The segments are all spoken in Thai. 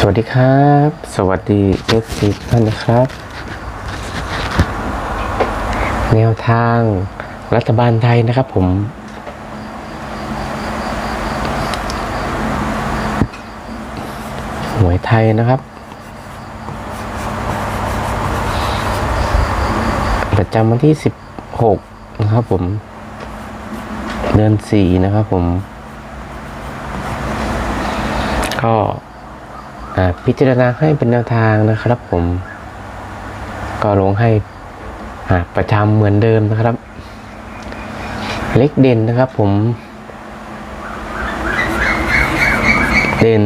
สวัสดีครับ สวัสดีเอฟซีทุกท่านนะครับ แนวทางรัฐบาลไทยนะครับผม หวยไทยนะครับ ประจำวันที่ 16 นะครับผม เดือน 4 นะครับผม ก็ พิจารณาให้เป็นแนวทางนะครับผม ก็ลงให้ประจำเหมือนเดิมนะครับ เล็กเด่นนะครับผม เด่น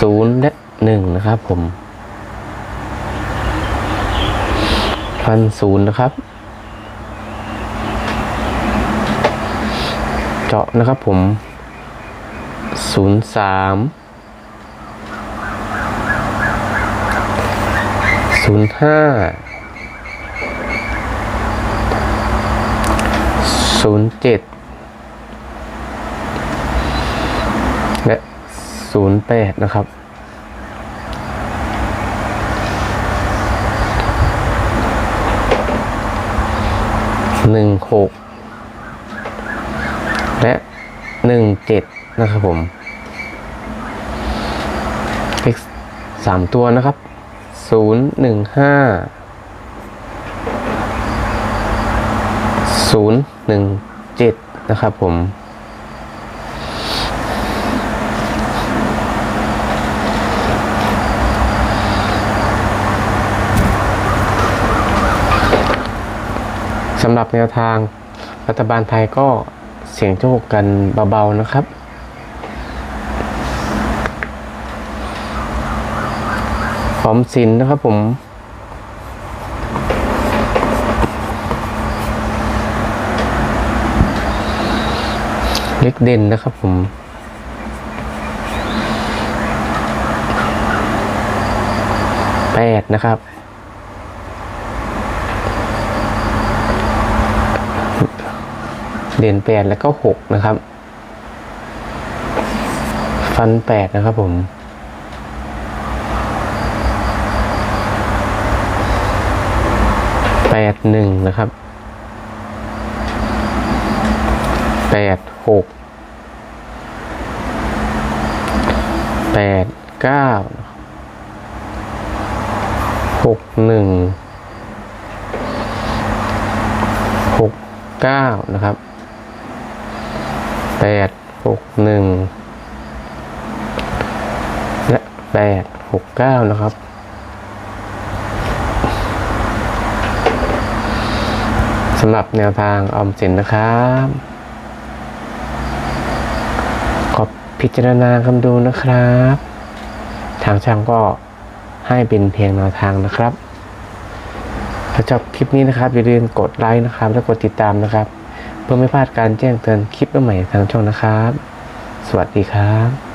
ศูนย์และหนึ่งนะครับผมพันศูนย์นะครับ เจาะนะครับผมศูนย์สาม ศูนย์ห้าศูนย์เจ็ดและศูนย์แปดนะครับ หนึ่งหกและหนึ่งเจ็ดนะครับผมเลขสามตัวนะครับ ศูนย์หนึ่งห้าศูนย์หนึ่งเจ็ดนะครับผมสำหรับแนวทางรัฐบาลไทยก็เสียงโชคกันเบา ๆ นะครับ ออมสินนะครับผม เล็กเด่นนะครับผมแปดนะครับ เด่นแปดแล้วก็หกนะครับ ฟันแปดนะครับผม แปดหนึ่งนะครับแปดหกแปดเก้าหกหนึ่งหกเก้านะครับแปดหกหนึ่งและแปดหกเก้านะครับ สำหรับแนวทางออมสินนะครับขอพิจารณาคำดูนะครับ ทางช่างก็ให้เป็นเพียงแนวทางนะครับถ้าชอบคลิปนี้นะครับ อย่าลืมกดไลค์นะครับ และกดติดตามนะครับ เพื่อไม่พลาดการแจ้งเตือนคลิปใหม่ทางช่องนะครับ สวัสดีครับ